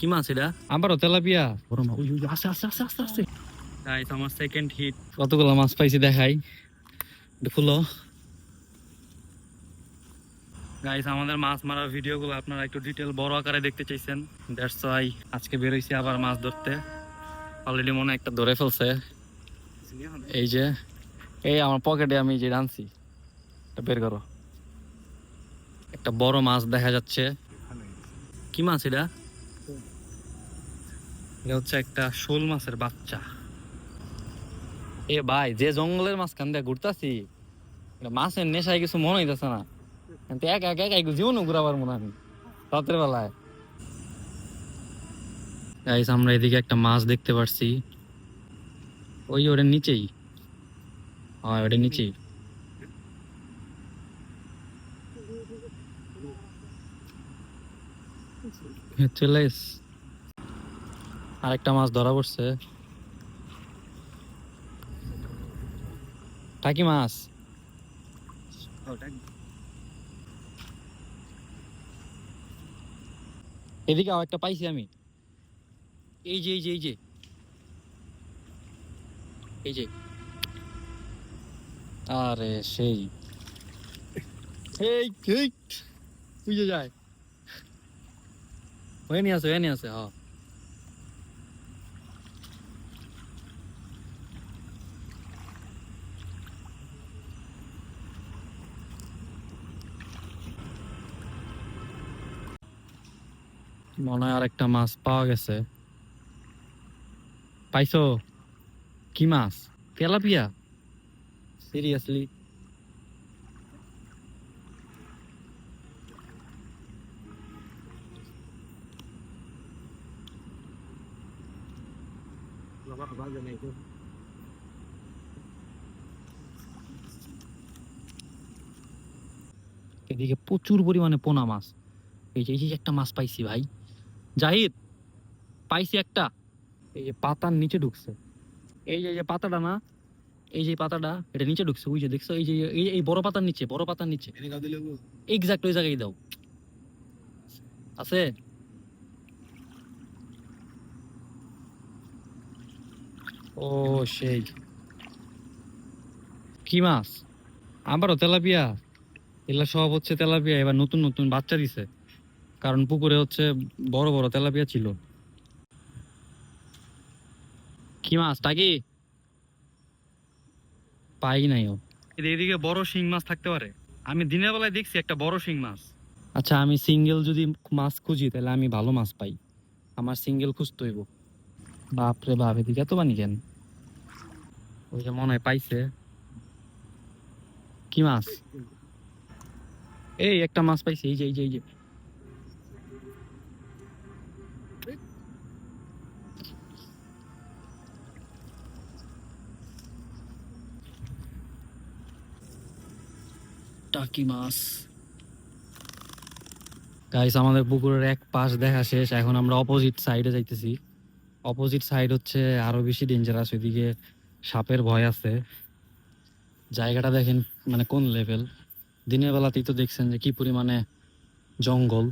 কি মাছ এটা? আবারও তেলাপিয়া। বড় মাছ ওই আস্তে আস্তে আস্তে আস্তে আস্তে গাইস আমার সেকেন্ড হিট কতগুলো মাছ পাইছি দেখাই। খুলো। গাইস আমাদের মাছ মারার ভিডিওগুলো আপনারা একটু ডিটেল বড় আকারে দেখতে চাইছেন। দ্যাটস ওয়াই আজকে বেরোইছি আবার মাছ ধরতে। অলরেডি মনে একটা ধরে ফেলছে। এই যে এই আমার পকেটে আমি যে আনছি এটা বের করো। একটা বড় মাছ দেখা যাচ্ছে। কি মাছ এটা? এটা হচ্ছে একটা শোল মাছের বাচ্চা। এ ভাই যে জঙ্গলের মাঝখান দিয়ে ঘুরতাছি এটা মাছের নেশায় কিছু মনে হইতেছে না। কিন্তু এক এক এক এক জীবনও ঘুরাবার মনে আমি রাতের বেলায়। গাইস আমরা এদিকে একটা মাছ দেখতে পারছি। ওই ওটার নিচেই। হয় ওটার নিচেই। চলে এস আরেকটা মাছ ধরা পড়ছে। টাকি মাছ। এদিকে আরেকটা পাইছি আমি। এই যে এই যে এই যে। এই যে। আরে সেই। এই এই। বুঝে যায়। হয়ে নিয়ে আসে হয়ে নিয়ে আসে হ্যাঁ মনে হয় আর একটা মাছ পাওয়া গেছে। পাইছো? কি মাছ? তেলাপিয়া? সিরিয়াসলি। এদিকে প্রচুর পরিমাণে পোনা মাছ। এই যে একটা মাছ পাইছি ভাই। জাহিদ পাইছি একটা। এই যে পাতার নিচে ঢুকছে। এই যে পাতাটা না এই যে পাতাটা এটা নিচে ঢুকছে ওই যে দেখছ এই যে এই বড় পাতার নিচে বড় পাতার নিচে। এক্সাক্ট ওই জায়গায় দাও। আছে? ও সেই। কি মাছ? আবারও তেলাপিয়া? এগুলা সব হচ্ছে তেলাপিয়া এবার নতুন নতুন বাচ্চা দিছে। কারণ পুকুরে হচ্ছে বড় বড় তেলাপিয়া ছিল। কি মাছ টাকি? পাই নাই ও। এদিকে বড় শিং মাছ থাকতে পারে। আমি দিনের বেলায় দেখছি একটা বড় শিং মাছ। আচ্ছা আমি সিঙ্গেল যদি মাছ খুঁজি তাহলে আমি ভালো মাছ পাই। আমার সিঙ্গেল খুঁজতে হইব। বাপরে বাপ এদিকে এত বানি কেন? ওই যে মনে হয় পাইছে। কি মাছ? এই একটা মাছ পাইছে এই যে এই যে এই যে। টাকি মাছ গাইস আমাদের পুকুরের এক পাশ দেখা শেষ, এখন আমরা অপোজিট সাইডে যাইতেছি। অপোজিট সাইড হচ্ছে আরও বেশি ডেঞ্জারাস ওইদিকে সাপের ভয় আছে। জায়গাটা দেখেন মানে কোন লেভেল দিনের বেলাতেই তো দেখছেন যে কি পরিমাণে জঙ্গল।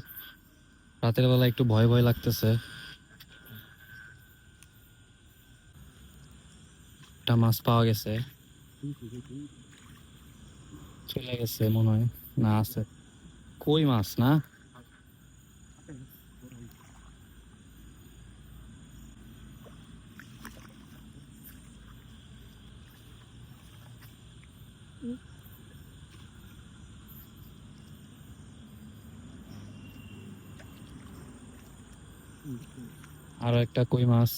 রাতের বেলা একটু ভয় ভয় লাগতেছে। একটা মাছ পাওয়া গেছে। চলে গেছে মনে হয়। না, আছে। কই মাছ, না? আরও একটা কই মাছ?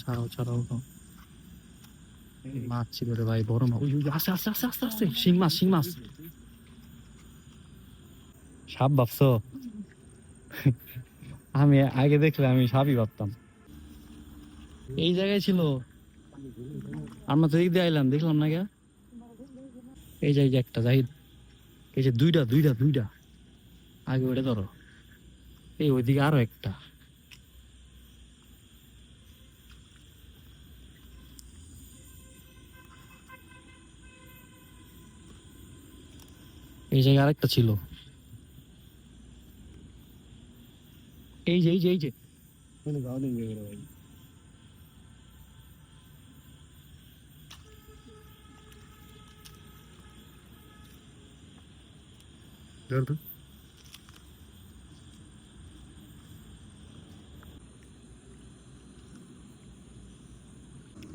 ছাড়াও ছাড়াও। মাছ ছিল রে ভাই, বড় মাছ। ওই শিং মাছ শিং মাছ। সাপ আমি আগে দেখলে আমি সাপই ভাবতাম। এই জায়গায় ছিল? আমরা তো এদিক দিয়ে আইলাম, দেখলাম না কে? এই যে, এই একটা, জাহিদ। এই যে দুইটা দুইটা দুইটা। আগে ওটা ধরো। এই ওইদিকে আরও একটা। এই জায়গায় আরেকটা ছিল। এই যে এই যে এই যে। কোনো গাও নেই এগুলো ভাই ধর তো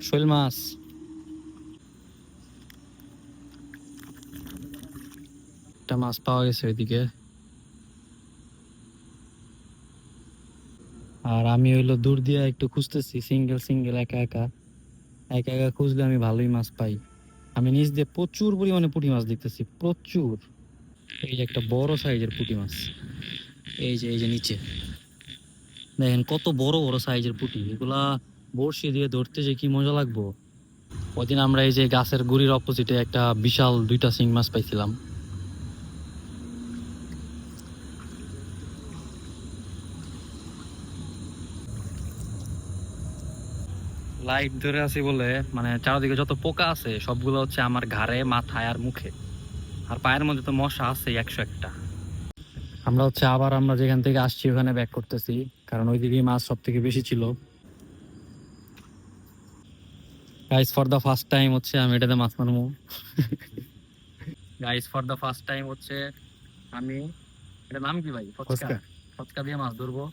শৈল মাছ একটা মাছ পাওয়া গেছে ওইদিকে। আর আমি হইল দূর দিয়ে একটু খুঁজতেছি সিঙ্গেল সিঙ্গেল একা একা। একা একা খুঁজলে আমি ভালোই মাছ পাই। আমি নিচ দিয়ে প্রচুর পরিমাণে পুঁটি মাছ দেখতেছি, প্রচুর। এই যে একটা বড় সাইজের পুঁটি মাছ। এই যে এই যে নিচে। দেখেন কত বড় বড় সাইজের পুঁটি। এগুলা বড়শি দিয়ে ধরতে যে কি মজা লাগবো? ওদিন আমরা এই যে গাছের গুড়ির অপোজিটে একটা বিশাল দুইটা শিং মাছ পাইছিলাম। লাইট ধরে আছি বলে মানে চারদিকে যত পোকা আছে সবগুলো হচ্ছে আমার ঘাড়ে মাথায় আর মুখে। আর পায়ের মধ্যে তো মশা আছে একশো একটা। আমরা হচ্ছে আবার আমরা যেখান থেকে আসছি ওখানে ব্যাক করতেছি কারণ ওইদিকে মাছ সব থেকে বেশি ছিল। Guys for the first time হচ্ছে আমি এটাতে মাছ মারবো। Guys for the first time হচ্ছে আমি এটা নাম কি ভাই? ফচকা। ফচকা দিয়ে মাছ ধরবো।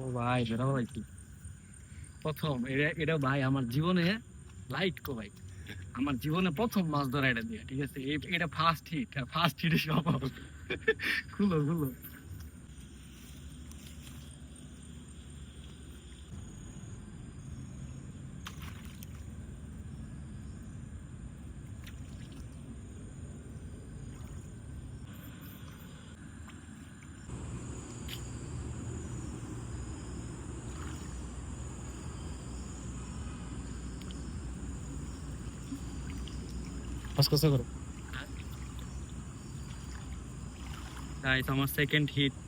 ও ভাই বেড়া ভাই কি প্রথম, এটা এটা ভাই আমার জীবনে লাইট কো ভাই। আমার জীবনে প্রথম মাছ ধরা এটা দিয়ে, ঠিক আছে? এটা ফার্স্ট হিট ফার্স্ট হিট সব খুলো খুলো। মাছ কষ্ট করো গাইস আমার সেকেন্ড হিট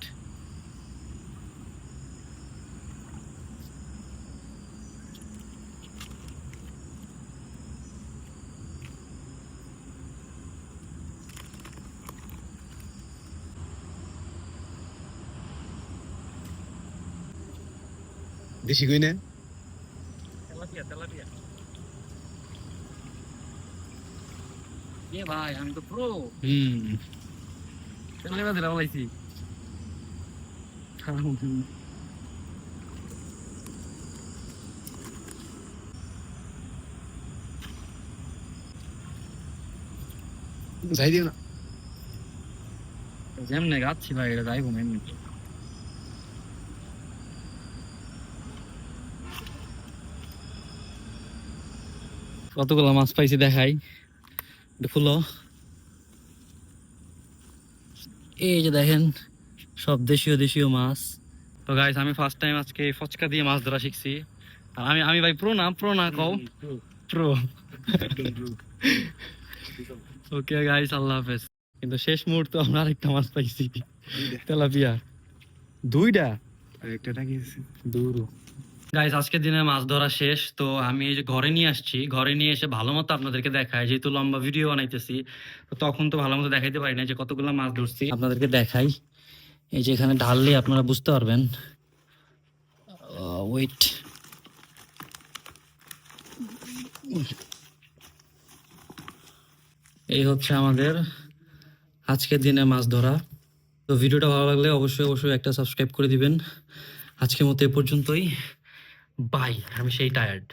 দেশি কই না তেলাপিয়া তেলাপিয়া এ ভাই আমি তো প্রো হুম। যাই দিও না। যেমনে গাচ্ছি ভাই এটা যাইবো না এমনি কতগুলো মাছ পাইছি দেখাই। ফুলো। এই যে দেখেন সব দেশীয় দেশীয় মাছ। তো গাইস আমি ফার্স্ট টাইম আজকে ফচকা দিয়ে মাছ ধরা শিখছি। আর আমি আমি ভাই প্রো না প্রো না কও। প্রো ওকে গাইস আল্লাহ হাফেজ। কিন্তু শেষ মুহূর্তে আমরা আরেকটা মাছ পাইছি। তেলাপিয়া। দুইটা? একটা টাকিয়েছে দূর। গাইস আজকের দিনে মাছ ধরা শেষ, তো আমি এই যে ঘরে নিয়ে আসছি। ঘরে নিয়ে এসে ভালো মতো আপনাদেরকে দেখাই যেহেতু লম্বা ভিডিও বানাইতেছি, তো তখন তো ভালো মতো দেখাইতে পারি না যে কতগুলো মাছ ধরছি। আপনাদেরকে দেখাই, এই যে এখানে ঢাললে আপনারা বুঝতে পারবেন। ওয়েট এই হচ্ছে আমাদের আজকের দিনে মাছ ধরা। তো ভিডিওটা ভালো লাগলে অবশ্যই অবশ্যই একটা সাবস্ক্রাইব করে দিবেন। আজকের মতো এ পর্যন্তই। বাই আমি সেই টায়ার্ড